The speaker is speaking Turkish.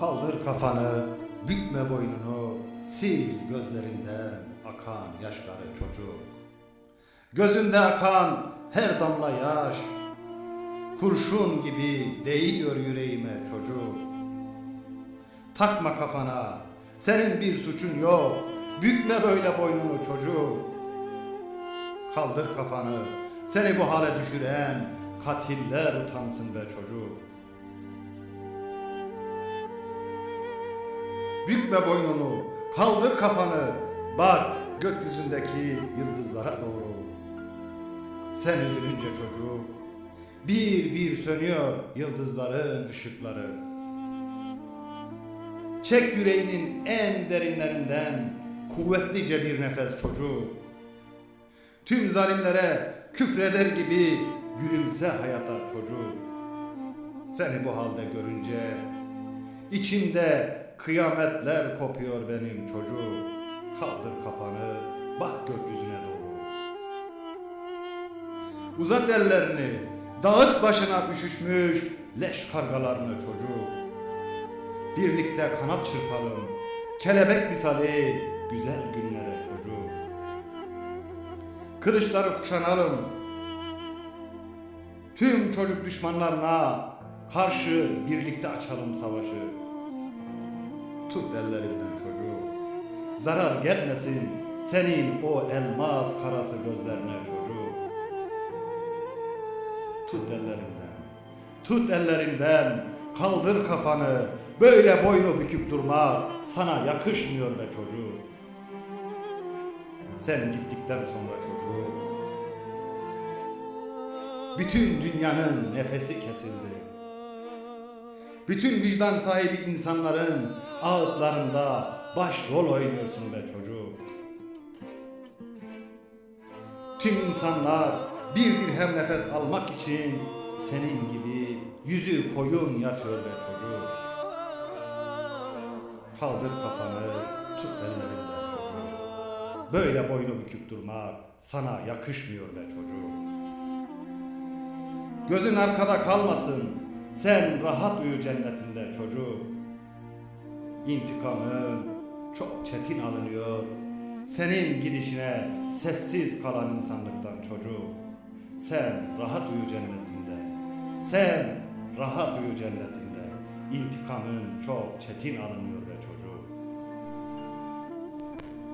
Kaldır kafanı, bükme boynunu, sil gözlerinden akan yaşları çocuk. Gözünde akan her damla yaş, kurşun gibi değiyor yüreğime çocuk. Takma kafana, senin bir suçun yok, bükme böyle boynunu çocuk. Kaldır kafanı, seni bu hale düşüren katiller utansın be çocuk. Bükme boynunu, kaldır kafanı, bak gökyüzündeki yıldızlara doğru. Sen üzülünce çocuk, bir bir sönüyor yıldızların ışıkları. Çek yüreğinin en derinlerinden kuvvetlice bir nefes çocuk. Tüm zalimlere küfreder gibi gülümse hayata çocuk. Seni bu halde görünce içimde kıyametler kopuyor benim çocuk. Kaldır kafanı, bak gökyüzüne doğru. Uzat ellerini, dağıt başına üşüşmüş leş kargalarını çocuk. Birlikte kanat çırpalım, kelebek misali güzel günlere çocuk. Kılıçları kuşanalım, tüm çocuk düşmanlarına karşı birlikte açalım savaşı. Tut ellerimden çocuğu, zarar gelmesin senin o elmas karası gözlerine çocuğu. Tut ellerimden, tut ellerimden, kaldır kafanı, böyle boynu büküp durma sana yakışmıyor be çocuğu. Sen gittikten sonra çocuğu, bütün dünyanın nefesi kesildi. Bütün vicdan sahibi insanların ağıtlarında başrol oynuyorsun be çocuk. Tüm insanlar bir dirhem nefes almak için senin gibi yüzü koyun yatıyor be çocuk. Kaldır kafanı, tut ellerinden çocuğu. Böyle boynu büküp durmak sana yakışmıyor be çocuğum. Gözün arkada kalmasın. Sen rahat uyu cennetinde çocuk. İntikamın çok çetin alınıyor. Senin gidişine sessiz kalan insanlıktan çocuk. Sen rahat uyu cennetinde. Sen rahat uyu cennetinde. İntikamın çok çetin alınıyor be çocuk.